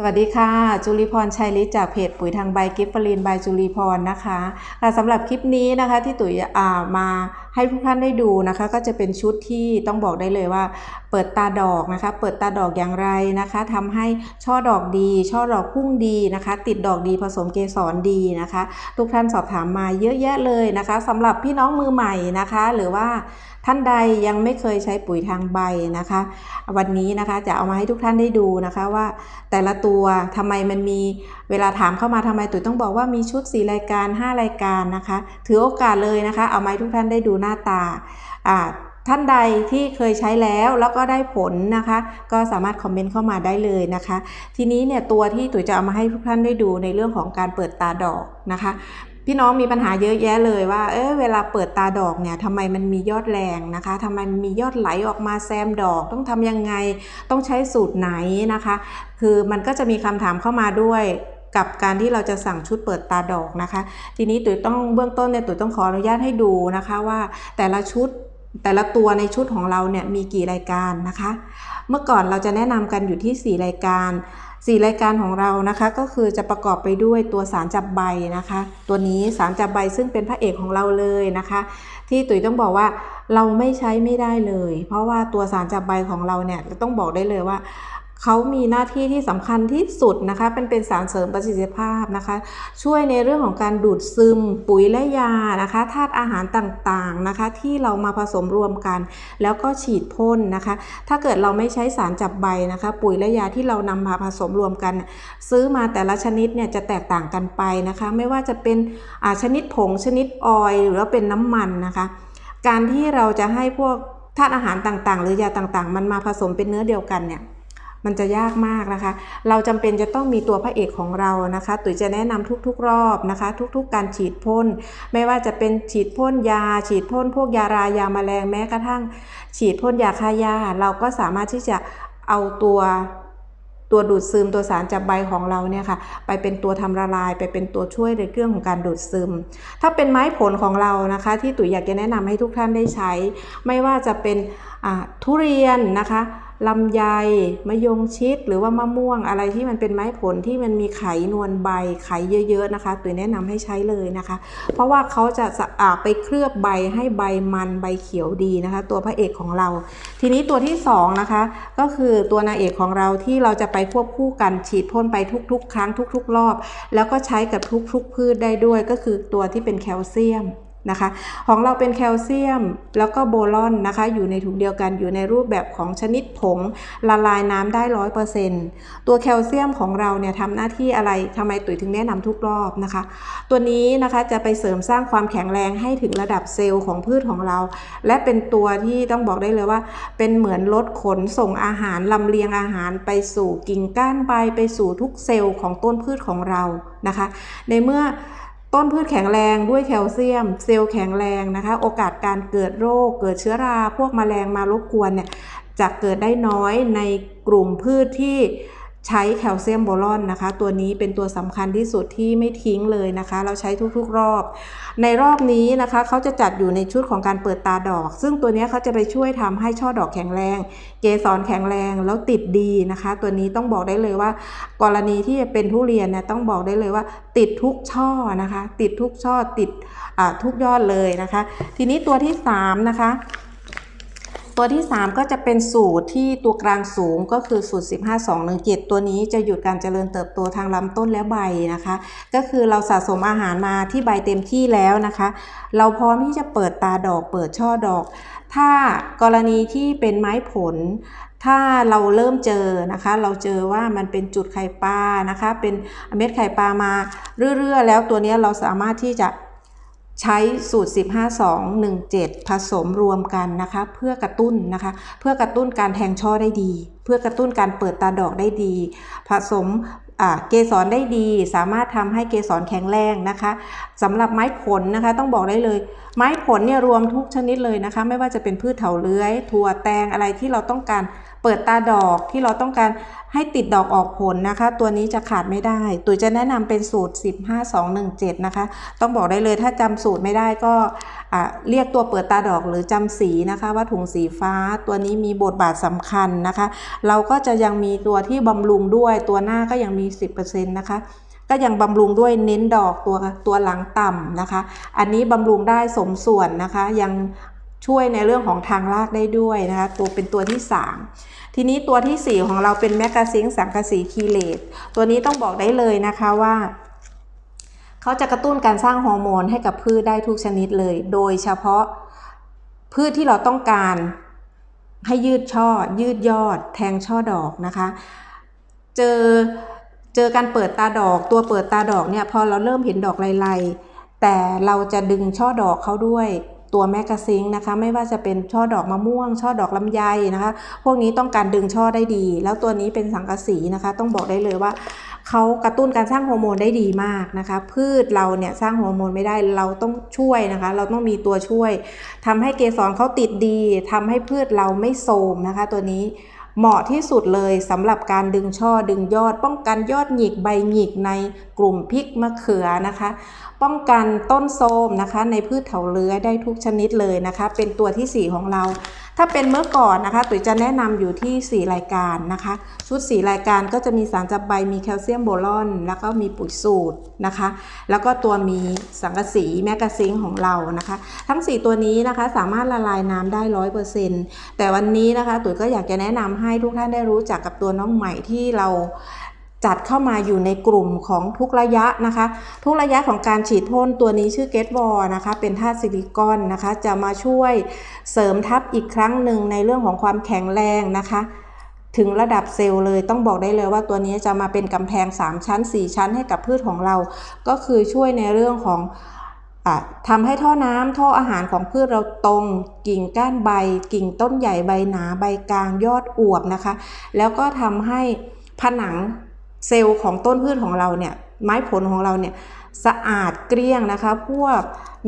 สวัสดีค่ะ จุลีพรชัยฤทธิ์จากเพจปุ๋ยทางใบกิฟฟลินบายจุลีพรนะคะสำหรับคลิปนี้นะคะที่ตุ๋ยามาให้ทุกท่านได้ดูนะคะ ก็จะเป็นชุดที่ต้องบอกได้เลยว่าเปิดตาดอกนะคะ เปิดตาดอกอย่างไรนะคะทำให้ช่อดอกดี ช่อดอกพุ่งดีนะคะ ติดดอกดีผสมเกสรดีนะคะ ทุกท่านสอบถามมาเยอะแยะเลยนะคะสำหรับพี่น้องมือใหม่นะคะ หรือว่าท่านใดยังไม่เคยใช้ปุ๋ยทางใบนะคะ วันนี้นะคะจะเอามาให้ทุกท่านได้ดูนะคะว่าแต่ละตัวทำไมมันมีเวลาถามเข้ามาทำไมตุ๋ยต้องบอกว่ามีชุด 4 รายการ 5 รายการนะคะ ถือโอกาสเลยนะคะ เอามาให้ทุกท่านได้ดูหน้าตาอ่า ท่านใดที่เคยใช้แล้วแล้วก็ได้ผลนะคะ ก็สามารถคอมเมนต์เข้ามาได้เลยนะคะ ทีนี้เนี่ยตัวที่ตุ๋ยจะเอามาให้ทุกท่านได้ดูในเรื่องของการเปิดตาดอกนะคะพี่น้องมีปัญหาเยอะแยะเลยว่า เออเวลาเปิดตาดอกเนี่ยทำไมมันมียอดแรงนะคะทำไมมียอดไหลออกมาแซมดอก ต้องทำยังไง ต้องใช้สูตรไหนนะคะ คือมันก็จะมีคำถามเข้ามาด้วยกับการที่เราจะสั่งชุดเปิดตาดอกนะคะ ทีนี้ตุ๋ยต้องเบื้องต้นเนี่ยตุ๋ยต้องขออนุญาตให้ดูนะคะว่า แต่ละชุด แต่ละตัวในชุดของเราเนี่ยมีกี่รายการนะคะ เมื่อก่อนเราจะแนะนำกันอยู่ที่ 4 รายการ 4 รายการของเรานะคะ ก็คือจะประกอบไปด้วยตัวสารจับใบนะคะ ตัวนี้สารจับใบซึ่งเป็นพระเอกของเราเลยนะคะ ที่ตุ๋ยต้องบอกว่าเราไม่ใช้ไม่ได้เลย เพราะว่าตัวสารจับใบของเราเนี่ยต้องบอกได้เลยว่า เขามีหน้าที่ที่สำคัญที่สุดนะคะเป็นเป็นสารเสริมประสิทธิภาพนะคะ ช่วยในเรื่องของการดูดซึมปุ๋ยและยานะคะธาตุอาหารต่างๆนะคะ ที่เรามาผสมรวมกัน แล้วก็ฉีดพ่นนะคะ ถ้าเกิดเราไม่ใช้สารจับใบนะคะ ปุ๋ยและยาที่เรานำมาผสมรวมกัน ซื้อมาแต่ละชนิดเนี่ยจะแตกต่างกันไปนะคะ ไม่ว่าจะเป็นชนิดผงชนิดออยล์หรือว่าเป็นน้ำมันนะคะ การที่เราจะให้พวกธาตุอาหารต่างๆ หรือยาต่างๆ มันมาผสมเป็นเนื้อเดียวกันเนี่ย มันจะยากมากนะคะ เราจำเป็นจะต้องมีตัวพระเอกของเรานะคะ ตุ๋ยจะแนะนำทุกๆ รอบนะคะ ทุกๆ การฉีดพ่น ไม่ว่าจะเป็นฉีดพ่นยา ฉีดพ่นพวกยารายาแมลงแม้กระทั่ง ฉีดพ่นยาฆ่าหญ้า เราก็สามารถที่จะเอาตัวตัวดูดซึมตัวสารจับใบของเราเนี่ยค่ะ ไปเป็นตัวทำละลาย ไปเป็นตัวช่วยในเรื่องของการดูดซึม ถ้าเป็นไม้ผลของเรานะคะ ที่ตุ๋ยอยากจะแนะนำให้ทุกท่านได้ใช้ ไม่ว่าจะเป็นทุเรียนนะคะ ลำไยมะยงชิดหรือว่ามะม่วงอะไรที่มันเป็นไม้ผลที่มันมีไขนวลใบไขเยอะๆนะคะตุ๋ยแนะนำให้ใช้เลยนะคะ เพราะว่าเขาจะอาไปเคลือบใบให้ใบมันใบเขียวดีนะคะ ตัวพระเอกของเรา ทีนี้ตัวที่2นะคะก็คือตัวนางเอกของเราที่เราจะไปควบคู่กันฉีดพ่นไปทุกๆ ครั้งทุก ๆ รอบ แล้วก็ใช้กับทุกๆพืชได้ด้วยก็คือตัวที่เป็นแคลเซียม นะคะ ของเราเป็นแคลเซียมแล้วก็โบลอนนะคะ อยู่ในถุงเดียวกันอยู่ในรูปแบบของชนิดผงละลายน้ำได้ร้อยเปอร์เซ็นต์ตัวแคลเซียมของเราเนี่ยทำหน้าที่อะไรทำไมตุ๋ยถึงแนะนำทุกรอบนะคะ ตัวนี้นะคะจะไปเสริมสร้างความแข็งแรงให้ถึงระดับเซลล์ของพืชของเรา และเป็นตัวที่ต้องบอกได้เลยว่า เป็นเหมือนรถขนส่งอาหารลำเลียงอาหารไปสู่กิ่งก้านใบไปสู่ทุกเซลล์ของต้นพืชของเรานะคะ ในเมื่อ ต้นพืชแข็งแรงด้วยแคลเซียม เซลล์แข็งแรงนะคะ โอกาสการเกิดโรค เกิดเชื้อราพวกมแมลงมารบกวนเนี่ยจะเกิดได้น้อยในกลุ่มพืชที่ ใช้แคลเซียมโบรอนนะคะ ตัวนี้เป็นตัวสำคัญที่สุดที่ไม่ทิ้งเลยนะคะ เราใช้ทุกๆรอบ ในรอบนี้นะคะเขาจะจัดอยู่ในชุดของการเปิดตาดอก ซึ่งตัวนี้เขาจะไปช่วยทำให้ช่อดอกแข็งแรง เกสรแข็งแรงแล้วติดดีนะคะ ตัวนี้ต้องบอกได้เลยว่า กรณีที่เป็นทุเรียนเนี่ยต้องบอกได้เลยว่า ติดทุกช่อนะคะ ติดทุกช่อติดทุกยอดเลยนะคะ ทีนี้ตัวที่3นะคะ ตัวที่ 3 ก็จะเป็นสูตรที่ตัวกลางสูงก็คือสูตร 15217 ตัวนี้จะหยุดการเจริญเติบโตทางลำต้นและใบนะคะ ก็คือเราสะสมอาหารมาที่ใบเต็มที่แล้วนะคะ เราพร้อมที่จะเปิดตาดอกเปิดช่อดอก ถ้ากรณีที่เป็นไม้ผลถ้าเราเริ่มเจอนะคะ เราเจอว่ามันเป็นจุดไข่ปลานะคะ เป็นเม็ดไข่ปลามาเรื่อยๆ แล้วตัวนี้เราสามารถที่จะ ใช้สูตร 15217 ผสมรวมกันนะคะเพื่อกระตุ้นนะคะเพื่อกระตุ้นการแทงช่อได้ดี เพื่อกระตุ้นการเปิดตาดอกได้ดี ผสมเกสรได้ดี สามารถทำให้เกสรแข็งแรงนะคะสำหรับไม้ผลนะคะต้องบอกได้เลย ไม้ผลเนี่ยรวมทุกชนิดเลยนะคะ ไม่ว่าจะเป็นพืชเถาเลื้อย ถั่วแตงอะไรที่เราต้องการ เปิดตาดอกที่เราต้องการให้ติดดอกออกผลนะคะ ตัวนี้จะขาดไม่ได้ ตุ๋ยจะแนะนำเป็นสูตร 15217 นะคะ ต้องบอกได้เลยถ้าจำสูตรไม่ได้ก็เรียกตัวเปิดตาดอกหรือจำสีนะคะ ว่าถุงสีฟ้าตัวนี้มีบทบาทสำคัญนะคะ เราก็จะยังมีตัวที่บำรุงด้วยตัวหน้าก็ยังมี 10%นะคะก็ยังบำรุงด้วยเน้นดอกตัวตัวหลังต่ำนะคะ อันนี้บำรุงได้สมส่วนนะคะ ยัง ช่วยในเรื่องของทางรากได้ด้วยนะคะ ตัวเป็นตัวที่ 3 ทีนี้ตัวทีสี่ 4 ของเราเป็นแมกกาซิงสังกะสีคีเลตตัวนี้ต้องบอกได้เลยนะคะว่าเขาจะกระตุ้นการสร้างฮอร์โมนให้กับพืชได้ทุกชนิดเลย โดยเฉพาะพืชที่เราต้องการให้ยืดช่อ ยืดยอด แทงช่อดอกนะคะ เจอเจอการเปิดตาดอก ตัวเปิดตาดอกเนี่ยพอเราเริ่มเห็นดอกลายๆแต่เราจะดึงช่อดอกเขาด้วย ตัวแมกกาซิงนะคะไม่ว่าจะเป็นช่อดอกมะม่วง ช่อดอกลำไยนะคะ พวกนี้ต้องการดึงช่อได้ดี แล้วตัวนี้เป็นสังกะสีนะคะ ต้องบอกได้เลยว่าเขากระตุ้นการสร้างฮอร์โมนได้ดีมากนะคะ พืชเราเนี่ยสร้างฮอร์โมนไม่ได้เราต้องช่วยนะคะ เราต้องมีตัวช่วยทำให้เกสรเขาติดดีทำให้พืชเราไม่โทมนะคะ ตัวนี้ เหมาะที่สุดเลยสำหรับการดึงช่อดึงยอด ป้องกันยอดหงิกใบหงิกในกลุ่มพริกมะเขือนะคะ ป้องกันต้นโทมนะคะ ในพืชเถาเลื้อยได้ทุกชนิดเลยนะคะ เป็นตัวที่ 4 ของเรา ถ้าเป็นเมื่อก่อนนะคะตุ๋ยจะแนะนำอยู่ที่ 4 รายการนะคะ ชุด 4 รายการก็จะมีสารจับใบมีแคลเซียมโบรอน แล้วก็มีปุ๋ยสูตรนะคะ แล้วก็ตัวมีสังกะสีแมกกาซิงของเรานะคะ ทั้ง 4 ตัวนี้นะคะสามารถละลายน้ำได้ร้อยเปอร์เซ็นต์แต่วันนี้นะคะตุ๋ยก็อยากจะแนะนำให้ทุกท่านได้รู้จักกับตัวน้องใหม่ที่เรา จัดเข้ามาอยู่ในกลุ่มของทุกระยะนะคะ ทุกระยะของการฉีดพ่นตัวนี้ชื่อเกตบอลนะคะเป็นธาตุซิลิคอนนะคะ จะมาช่วยเสริมทับอีกครั้งหนึ่งในเรื่องของความแข็งแรงนะคะ ถึงระดับเซลล์เลยต้องบอกได้เลยว่าตัวนี้จะมาเป็นกำแพง 3 ชั้น 4 ชั้นให้กับพืชของเรา ก็คือช่วยในเรื่องของอทำให้ท่อน้ำท่ออาหารของพืชเราตรง กิ่งก้านใบ กิ่งต้นใหญ่ใบหนาใบกลางยอดอวบนะคะ แล้วก็ทำให้ผนัง เซลล์ของต้นพืชของเราเนี่ยไม้ผลของเราเนี่ยสะอาดเกลี้ยงนะคะ พวก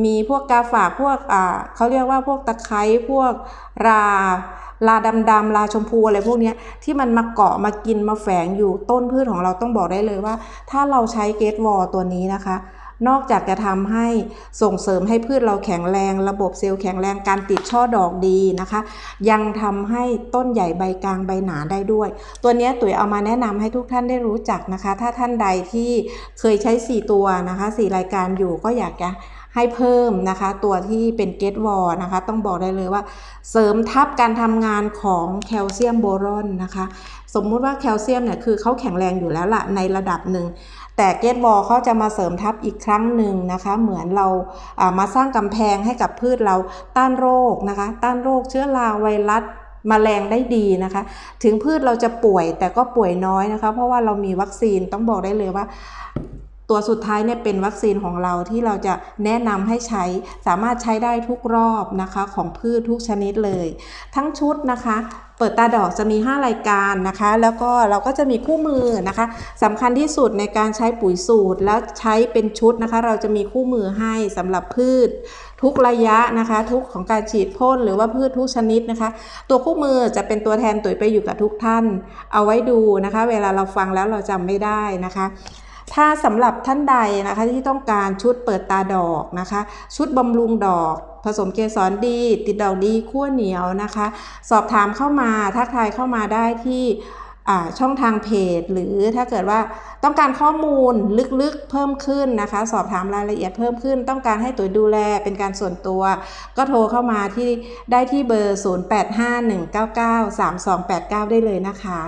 มีพวกกาฝากพวกอ่าเขาเรียกว่าพวกตะไคร้พวกราลาดำๆลาชมพูอะไรพวกนี้ที่มันมาเกาะมากินมาแฝงอยู่ต้นพืชของเราต้องบอกได้เลยว่า ถ้าเราใช้เกตวอลตัวนี้นะคะ นอกจากจะทำให้ส่งเสริมให้พืชเราแข็งแรง ระบบเซลล์แข็งแรงการติดช่อดอกดีนะคะ ยังทำให้ต้นใหญ่ใบกลางใบหนาได้ด้วย ตัวนี้ตุ๋ยเอามาแนะนำให้ทุกท่านได้รู้จักนะคะ ถ้าท่านใดที่เคยใช้ 4 ตัวนะคะ 4 รายการอยู่ก็อยากจะให้เพิ่มนะคะ ตัวที่เป็นเกตวอลนะคะ ต้องบอกได้เลยว่า เสริมทับการทำงานของแคลเซียมโบรอนนะคะ สมมุติว่าแคลเซียมเนี่ยคือเขาแข็งแรงอยู่แล้วล่ะในระดับหนึ่ง แต่เกตบอลเขาจะมาเสริมทับอีกครั้งหนึ่งนะคะ เหมือนเราามาสร้างกำแพงให้กับพืชเราต้านโรคนะคะ ต้านโรคเชื้อราไวรัสมแมลงได้ดีนะคะ ถึงพืชเราจะป่วยแต่ก็ป่วยน้อยนะคะ เพราะว่าเรามีวัคซีนต้องบอกได้เลยว่า ตัวสุดท้ายเนี่ยเป็นวัคซีนของเราที่เราจะแนะนำให้ใช้สามารถใช้ได้ทุกรอบนะคะของพืชทุกชนิดเลย ทั้งชุดนะคะเปิดตาดอกจะมี 5 รายการนะคะ แล้วก็เราก็จะมีคู่มือนะคะสำคัญที่สุดในการใช้ปุ๋ยสูตรแล้วใช้เป็นชุดนะคะ เราจะมีคู่มือให้สำหรับพืช ทุกระยะนะคะ ทุกของการฉีดพ่นหรือว่าพืชทุกชนิดนะคะ ตัวคู่มือจะเป็นตัวแทนตุ๋ยไปอยู่กับทุกท่าน เอาไว้ดูนะคะ เวลาเราฟังแล้วเราจำไม่ได้นะคะ ถ้าสำหรับท่านใดนะคะที่ต้องการชุดเปิดตาดอกนะคะ ชุดบำรุงดอกผสมเกสรดี ติดดอกดีขั้วเหนียวนะคะ สอบถามเข้ามาทักทายเข้ามาได้ที่ช่องทางเพจ หรือถ้าเกิดว่าต้องการข้อมูลลึกๆเพิ่มขึ้นนะคะ สอบถามรายละเอียดเพิ่มขึ้น ต้องการให้ตัวดูแลเป็นการส่วนตัว ก็โทรเข้ามาที่ได้ที่เบอร์ 0851993289 ได้เลยนะคะ